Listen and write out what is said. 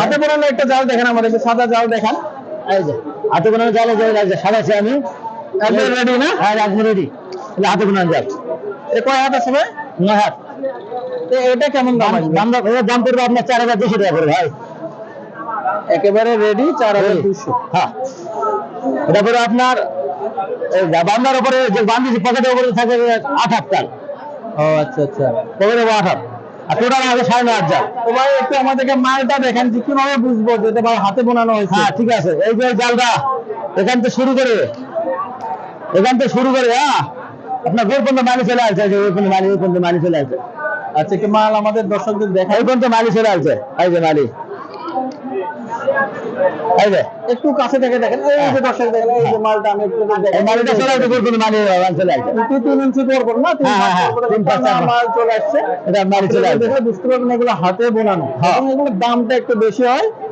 হাতে বোনানো একটা জাল দেখেন আমাদের সাদা জাল দেখান। এই যে হাতে বানানো জাল যে সাজাচ্ছি আমি। রেডি না? হ্যাঁ একদম রেডি হাতে বানানো জাল। এ কয় হাত আছে ভাই? নয় হাত। এটা কেমন দাম? দাম দাম পড়বে আপনার চার হাজার দুশো টাকা করে ভাই। একেবারে রেডি চার হাজার। দুশো। হ্যাঁ। এটা পরে আপনার বান্দার উপরে যে বান্দিছি পকেটের উপরে থাকে আট হাত তাল ও আচ্ছা আচ্ছা। পকেটে আট হাত। আর টোটাল আছে সাড়ে নয় হাত জাল একটু আমাদেরকে মালটা দেখেন যে কীভাবে বুঝব যে এটা হাতে বোনানো হয়েছে। হ্যাঁ ঠিক আছে। এই যে জালটা এখান থেকে শুরু করে। এখান থেকে শুরু করে হ্যাঁ। আপনার গোল পর্যন্ত মানি চলে আসছে এই যে ওই পর্যন্ত মানি ওই পর্যন্ত মানি চলে আসছে। আচ্ছা কি মাল আমাদের দর্শকদের দেখাই এই পর্যন্ত মানি চলে আসছে। এই যে যে একটু কাছে থেকে দেখেন এই যে দর্শক দেখেন এই যে মালটা আমি একটু দেখেন। মালটা চলে চলে তিন ইঞ্চি পর পর না তিন হ্যাঁ, হ্যাঁ, পাঁচ মাল চলে আসছে। এটা চলে আসছে দেখে বুঝতে পারবেন এগুলো হাতে বোনানো। হ্যাঁ। এবং দামটা একটু বেশি হয়।